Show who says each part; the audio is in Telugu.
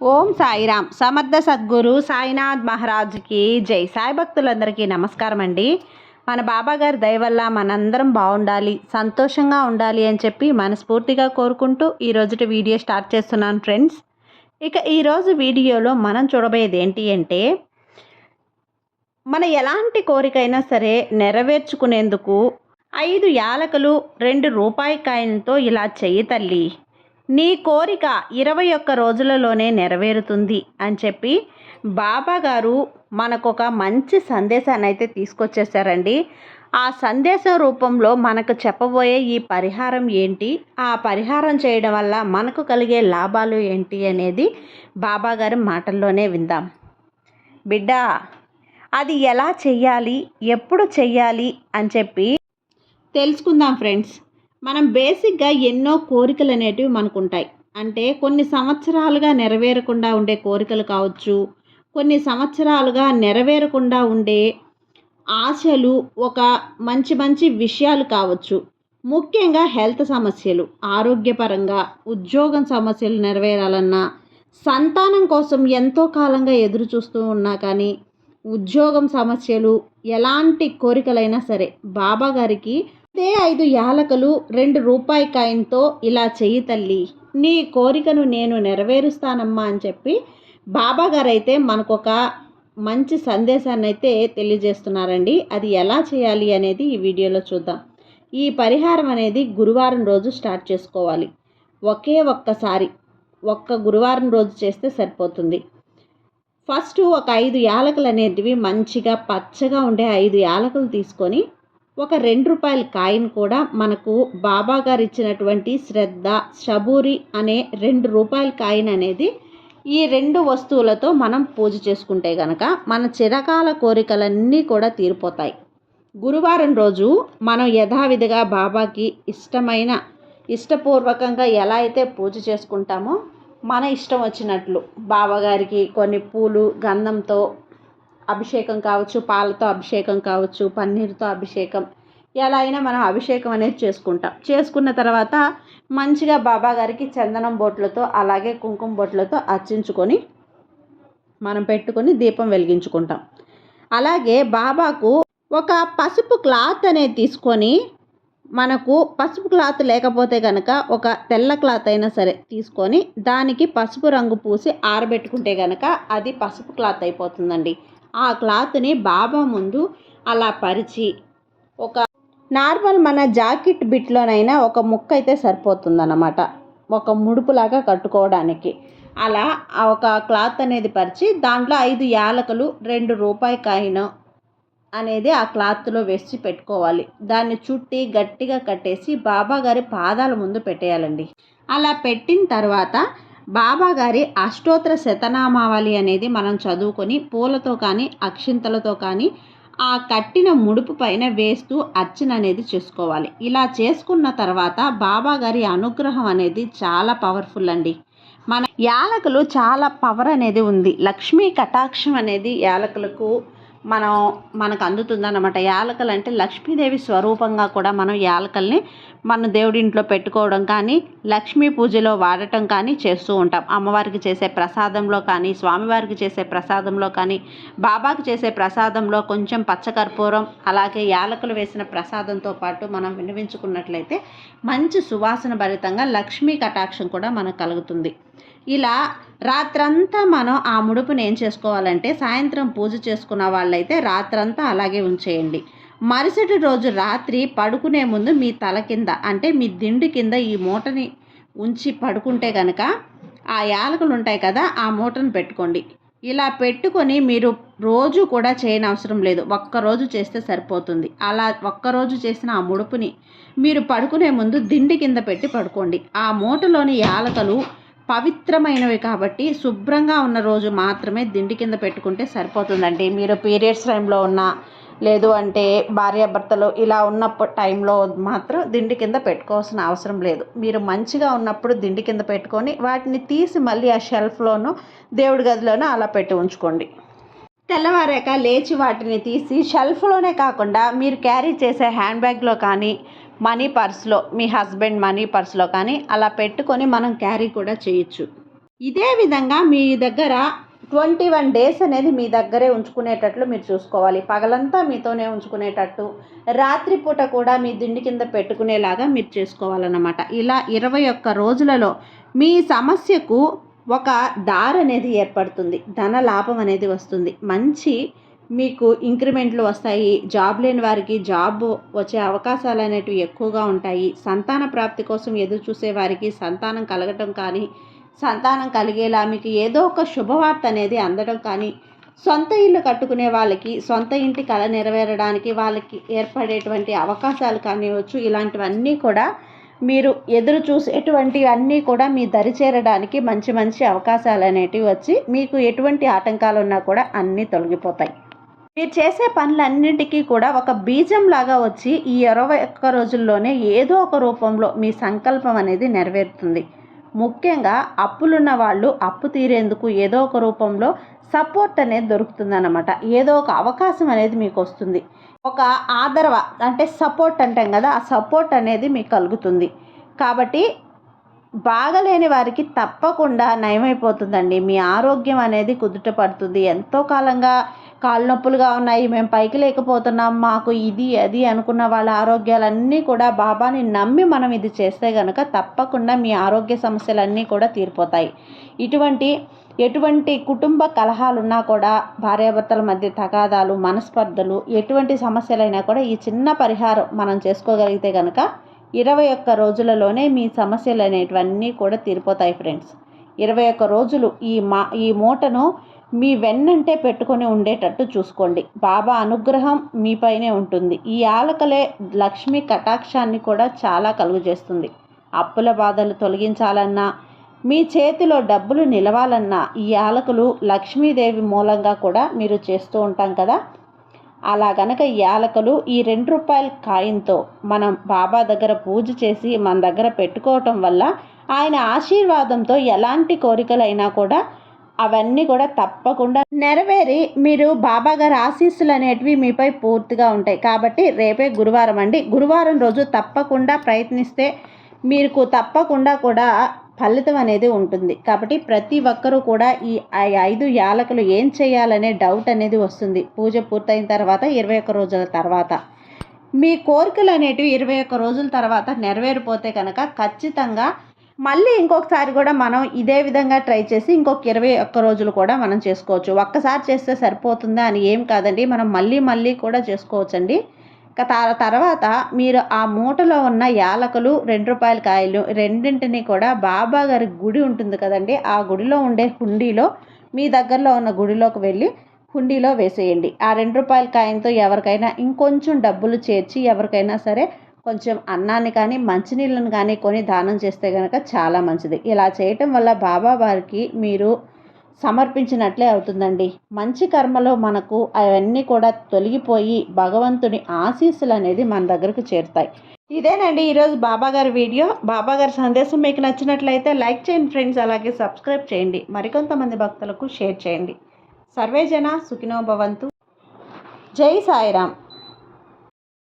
Speaker 1: ఓం సాయిరామ్. సమర్థ సద్గురు సాయినాథ్ మహారాజ్కి జై. సాయి భక్తులందరికీ నమస్కారం అండి. మన బాబా గారి దయ వల్ల మనందరం బాగుండాలి సంతోషంగా ఉండాలి అని చెప్పి మనస్ఫూర్తిగా కోరుకుంటూ ఈ వీడియో స్టార్ట్ చేస్తున్నాను ఫ్రెండ్స్. ఇక ఈరోజు వీడియోలో మనం చూడబోయేది ఏంటి అంటే మన ఎలాంటి కోరికైనా సరే నెరవేర్చుకునేందుకు ఐదు యాలకులు రెండు రూపాయి కాయలతో ఇలా చెయ్యి తల్లి. నీ కోరిక ఇరవై ఒక్క రోజులలోనే నెరవేరుతుంది అని చెప్పి బాబా గారు మనకొక మంచి సందేశాన్ని అయితే తీసుకొచ్చేసారండి. ఆ సందేశం రూపంలో మనకు చెప్పబోయే ఈ పరిహారం ఏంటి? ఆ పరిహారం చేయడం వల్ల మనకు కలిగే లాభాలు ఏంటి అనేది బాబా గారి మాటల్లోనే విందాం. బిడ్డ అది ఎలా చెయ్యాలి? ఎప్పుడు చెయ్యాలి? అని చెప్పి తెలుసుకుందాం ఫ్రెండ్స్. మనం బేసిక్గా ఎన్నో కోరికలు అనేటివి మనకు ఉంటాయి అంటే కొన్ని సంవత్సరాలుగా నెరవేరకుండా ఉండే కోరికలు కావచ్చు కొన్ని సంవత్సరాలుగా నెరవేరకుండా ఉండే ఆశలు ఒక మంచి మంచి విషయాలు కావచ్చు. ముఖ్యంగా హెల్త్ సమస్యలు ఆరోగ్యపరంగా ఉద్యోగం సమస్యలు నెరవేరాలన్నా సంతానం కోసం ఎంతో కాలంగా ఎదురు చూస్తూ ఉన్నా కానీ ఉద్యోగం సమస్యలు ఎలాంటి కోరికలైనా సరే బాబా గారికి అదే ఐదు యాలకలు రెండు రూపాయి కాయిన్తో ఇలా చెయ్యి తల్లి. నీ కోరికను నేను నెరవేరుస్తానమ్మా అని చెప్పి బాబా గారైతే మనకొక మంచి సందేశాన్ని అయితే తెలియజేస్తున్నారండి. అది ఎలా చేయాలి అనేది ఈ వీడియోలో చూద్దాం. ఈ పరిహారం అనేది గురువారం రోజు స్టార్ట్ చేసుకోవాలి. ఒకే ఒక్కసారి ఒక్క గురువారం రోజు చేస్తే సరిపోతుంది. ఫస్ట్ ఒక ఐదు యాలకులు అనేటివి మంచిగా పచ్చగా ఉండే ఐదు యాలకులు తీసుకొని ఒక రెండు రూపాయల కాయిన్ కూడా మనకు బాబా గారు ఇచ్చినటువంటి శ్రద్ధ షబూరి అనే రెండు రూపాయల కాయిన్ అనేది ఈ రెండు వస్తువులతో మనం పూజ చేసుకుంటే గనక మన చిరకాల కోరికలన్నీ కూడా తీరిపోతాయి. గురువారం రోజు మనం యథావిధిగా బాబాకి ఇష్టమైన ఇష్టపూర్వకంగా ఎలా అయితే పూజ చేసుకుంటామో మన ఇష్టం వచ్చినట్లు బాబాగారికి కొన్ని పూలు గంధంతో అభిషేకం కావచ్చు పాలతో అభిషేకం కావచ్చు పన్నీరుతో అభిషేకం ఎలా అయినా మనం అభిషేకం అనేది చేసుకుంటాం. చేసుకున్న తర్వాత మంచిగా బాబా గారికి చందనం బొట్లతో అలాగే కుంకుమ బొట్లతో అర్చించుకొని మనం పెట్టుకొని దీపం వెలిగించుకుంటాం. అలాగే బాబాకు ఒక పసుపు క్లాత్ అనేది తీసుకొని మనకు పసుపు క్లాత్ లేకపోతే కనుక ఒక తెల్ల క్లాత్ అయినా సరే తీసుకొని దానికి పసుపు రంగు పూసి ఆరబెట్టుకుంటే కనుక అది పసుపు క్లాత్ అయిపోతుందండి. ఆ క్లాత్ని బాబా ముందు అలా పరిచి ఒక నార్మల్ మన జాకెట్ బిట్లోనైనా ఒక ముక్క అయితే సరిపోతుందన్నమాట. ఒక ముడుపులాగా కట్టుకోవడానికి. అలా ఒక క్లాత్ అనేది పరిచి దాంట్లో ఐదు యాలకులు రెండు రూపాయి కాయిన్ అనేది ఆ క్లాత్లో వేసి పెట్టుకోవాలి. దాన్ని చుట్టి గట్టిగా కట్టేసి బాబా గారి పాదాల ముందు పెట్టేయాలండి. అలా పెట్టిన తర్వాత బాబా గారి అష్టోత్తర శతనామావళి అనేది మనం చదువుకొని పూలతో కానీ అక్షింతలతో కానీ ఆ కట్టిన ముడుపు పైన వేస్తూ అర్చన అనేది చేసుకోవాలి. ఇలా చేసుకున్న తర్వాత బాబా గారి అనుగ్రహం అనేది చాలా పవర్ఫుల్ అండి. మన యాలకులు చాలా పవర్ అనేది ఉంది. లక్ష్మీ కటాక్షం అనేది యాలకులకు మనం మనకు అందుతుందన్నమాట. యాలకలు అంటే లక్ష్మీదేవి స్వరూపంగా కూడా మనం యాలకల్ని మన దేవుడింట్లో పెట్టుకోవడం కానీ లక్ష్మీ పూజలో వాడటం కానీ చేస్తూ ఉంటాం. అమ్మవారికి చేసే ప్రసాదంలో కానీ స్వామివారికి చేసే ప్రసాదంలో కానీ బాబాకి చేసే ప్రసాదంలో కొంచెం పచ్చకర్పూరం అలాగే యాలకులు వేసిన ప్రసాదంతో పాటు మనం వినిపించుకున్నట్లయితే మంచి సువాసన భరితంగా లక్ష్మీ కటాక్షం కూడా మనకు కలుగుతుంది. ఇలా రాత్రంతా మనం ఆ ముడుపుని ఏం చేసుకోవాలంటే సాయంత్రం పూజ చేసుకున్న వాళ్ళైతే రాత్రంతా అలాగే ఉంచేయండి. మరుసటి రోజు రాత్రి పడుకునే ముందు మీ తల కింద అంటే మీ దిండు కింద ఈ మూటని ఉంచి పడుకుంటే కనుక ఆ యాలకులు ఉంటాయి కదా ఆ మూటను పెట్టుకోండి. ఇలా పెట్టుకొని మీరు రోజు కూడా చేయని అవసరం లేదు ఒక్కరోజు చేస్తే సరిపోతుంది. అలా ఒక్కరోజు చేసిన ఆ ముడుపుని మీరు పడుకునే ముందు దిండి కింద పెట్టి పడుకోండి. ఆ మూటలోని యాలకలు పవిత్రమైనవి కాబట్టి శుభ్రంగా ఉన్న రోజు మాత్రమే దిండి కింద పెట్టుకుంటే సరిపోతుందండి. మీరు పీరియడ్స్ టైంలో ఉన్న లేదు అంటే భార్యాభర్తలు ఇలా ఉన్నప్పుడు టైంలో మాత్రం దిండి కింద పెట్టుకోవాల్సిన అవసరం లేదు. మీరు మంచిగా ఉన్నప్పుడు దిండి కింద పెట్టుకొని వాటిని తీసి మళ్ళీ ఆ షెల్ఫ్లోనూ దేవుడి గదిలోనూ అలా పెట్టి ఉంచుకోండి. తెల్లవారాక లేచి వాటిని తీసి షెల్ఫ్లోనే కాకుండా మీరు క్యారీ చేసే హ్యాండ్ బ్యాగ్లో కానీ మనీ పర్స్లో మీ హస్బెండ్ మనీ పర్స్లో కానీ అలా పెట్టుకొని మనం క్యారీ కూడా చేయొచ్చు. ఇదే విధంగా మీ దగ్గర ట్వంటీ వన్ డేస్ అనేది మీ దగ్గరే ఉంచుకునేటట్లు మీరు చూసుకోవాలి. పగలంతా మీతోనే ఉంచుకునేటట్టు రాత్రిపూట కూడా మీ దిండి కింద పెట్టుకునేలాగా మీరు చేసుకోవాలన్నమాట. ఇలా ఇరవై ఒక్క రోజులలో మీ సమస్యకు ఒక దార అనేది ఏర్పడుతుంది. ధన లాభం అనేది వస్తుంది. మంచి మీకు ఇంక్రిమెంట్లు వస్తాయి. జాబ్ లేని వారికి జాబ్ వచ్చే అవకాశాలు అనేటివి ఎక్కువగా ఉంటాయి. సంతాన ప్రాప్తి కోసం ఎదురు చూసే వారికి సంతానం కలగటం కానీ సంతానం కలిగేలా మీకు ఏదో ఒక శుభవార్త అనేది అందడం కానీ సొంత ఇల్లు కట్టుకునే వాళ్ళకి సొంత ఇంటి కళ నెరవేరడానికి వాళ్ళకి ఏర్పడేటువంటి అవకాశాలు కానివచ్చు ఇలాంటివన్నీ కూడా మీరు ఎదురు చూసేటువంటివన్నీ కూడా మీ దరి చేరడానికి మంచి మంచి అవకాశాలు అనేటివి వచ్చి మీకు ఎటువంటి ఆటంకాలు ఉన్నా కూడా అన్నీ తొలగిపోతాయి. మీరు చేసే పనులన్నింటికీ కూడా ఒక బీజం లాగా వచ్చి ఈ ఇరవై ఒక్క రోజుల్లోనే ఏదో ఒక రూపంలో మీ సంకల్పం అనేది నెరవేరుతుంది. ముఖ్యంగా అప్పులున్న వాళ్ళు అప్పు తీరేందుకు ఏదో ఒక రూపంలో సపోర్ట్ అనేది దొరుకుతుందన్నమాట. ఏదో ఒక అవకాశం అనేది మీకు వస్తుంది. ఒక ఆదరవ అంటే సపోర్ట్ అంటాం కదా ఆ సపోర్ట్ అనేది మీకు కలుగుతుంది. కాబట్టి బాగలేని వారికి తప్పకుండా నయమైపోతుందండి. మీ ఆరోగ్యం అనేది కుదుట పడుతుంది ఎంతో కాలంగా కాళ్ళు నొప్పులుగా ఉన్నాయి. మేము పైకి లేకపోతున్నాం. మాకు ఇది అది అనుకున్న వాళ్ళ ఆరోగ్యాలన్నీ కూడా బాబాని నమ్మి మనం ఇది చేస్తే కనుక తప్పకుండా మీ ఆరోగ్య సమస్యలన్నీ కూడా తీరిపోతాయి. ఇటువంటి ఎటువంటి కుటుంబ కలహాలున్నా కూడా భార్యాభర్తల మధ్య తగాదాలు మనస్పర్ధలు ఎటువంటి సమస్యలైనా కూడా ఈ చిన్న పరిహారం మనం చేసుకోగలిగితే కనుక ఇరవై ఒక్క రోజులలోనే మీ సమస్యలు అనేటివన్నీ కూడా తీరిపోతాయి ఫ్రెండ్స్. ఇరవై ఒక్క రోజులు ఈ మా ఈ మూటను మీ వెన్నంటే పెట్టుకొని ఉండేటట్టు చూసుకోండి. బాబా అనుగ్రహం మీపైనే ఉంటుంది. ఈ ఆలకలే లక్ష్మి కటాక్షాన్ని కూడా చాలా కలుగజేస్తుంది అప్పుల బాధలు తొలగించాలన్నా మీ చేతిలో డబ్బులు నిలవాలన్నా ఈ ఆలకలు లక్ష్మీదేవి మూలంగా కూడా మీరు చేస్తూ ఉంటాం కదా. అలా గనక యాలకలు యాలకులు ఈ రెండు రూపాయల కాయంతో మనం బాబా దగ్గర పూజ చేసి మన దగ్గర పెట్టుకోవటం వల్ల ఆయన ఆశీర్వాదంతో ఎలాంటి కోరికలైనా కూడా అవన్నీ కూడా తప్పకుండా నెరవేరి మీరు బాబా గారి ఆశీస్సులు అనేటివి మీపై పూర్తిగా ఉంటాయి. కాబట్టి రేపే గురువారం అండి. గురువారం రోజు తప్పకుండా ప్రయత్నిస్తే మీకు తప్పకుండా కూడా ఫలితం అనేది ఉంటుంది. కాబట్టి ప్రతి ఒక్కరూ కూడా ఈ ఐదు యాలకులు ఏం చేయాలనే డౌట్ అనేది వస్తుంది. పూజ పూర్తయిన తర్వాత ఇరవై ఒక్క రోజుల తర్వాత. మీ కోరికలు అనేటివి ఇరవై ఒక్క రోజుల తర్వాత నెరవేరిపోతే కనుక ఖచ్చితంగా మళ్ళీ ఇంకొకసారి కూడా మనం ఇదే విధంగా ట్రై చేసి ఇంకొక ఇరవై ఒక్క రోజులు కూడా మనం చేసుకోవచ్చు. ఒక్కసారి చేస్తే సరిపోతుందా అని ఏం కాదండి. మనం మళ్ళీ మళ్ళీ కూడా చేసుకోవచ్చండి. తర్వాత మీరు ఆ మూటలో ఉన్న యాలకులు రెండు రూపాయల కాయలు రెండింటిని కూడా బాబా గారి గుడి ఉంటుంది కదండి ఆ గుడిలో ఉండే హుండీలో మీ దగ్గరలో ఉన్న గుడిలోకి వెళ్ళి హుండీలో వేసేయండి. ఆ రెండు రూపాయల కాయంతో ఎవరికైనా ఇంకొంచెం డబ్బులు చేర్చి ఎవరికైనా సరే కొంచెం అన్నాన్ని కానీ మంచినీళ్ళని కానీ కొని దానం చేస్తే కనుక చాలా మంచిది. ఇలా చేయటం వల్ల బాబా వారికి మీరు సమర్పించినట్లే అవుతుందండి. మంచి కర్మలో మనకు అవన్నీ కూడా తొలగిపోయి భగవంతుని ఆశీస్సులు అనేది మన దగ్గరకు చేరుతాయి. ఇదేనండి ఈరోజు బాబాగారి వీడియో. బాబాగారి సందేశం మీకు నచ్చినట్లయితే లైక్ చేయండి ఫ్రెండ్స్. అలాగే సబ్స్క్రైబ్ చేయండి. మరికొంతమంది భక్తులకు షేర్ చేయండి. సర్వేజన సుఖినో భవంతు. జై సాయిరామ్.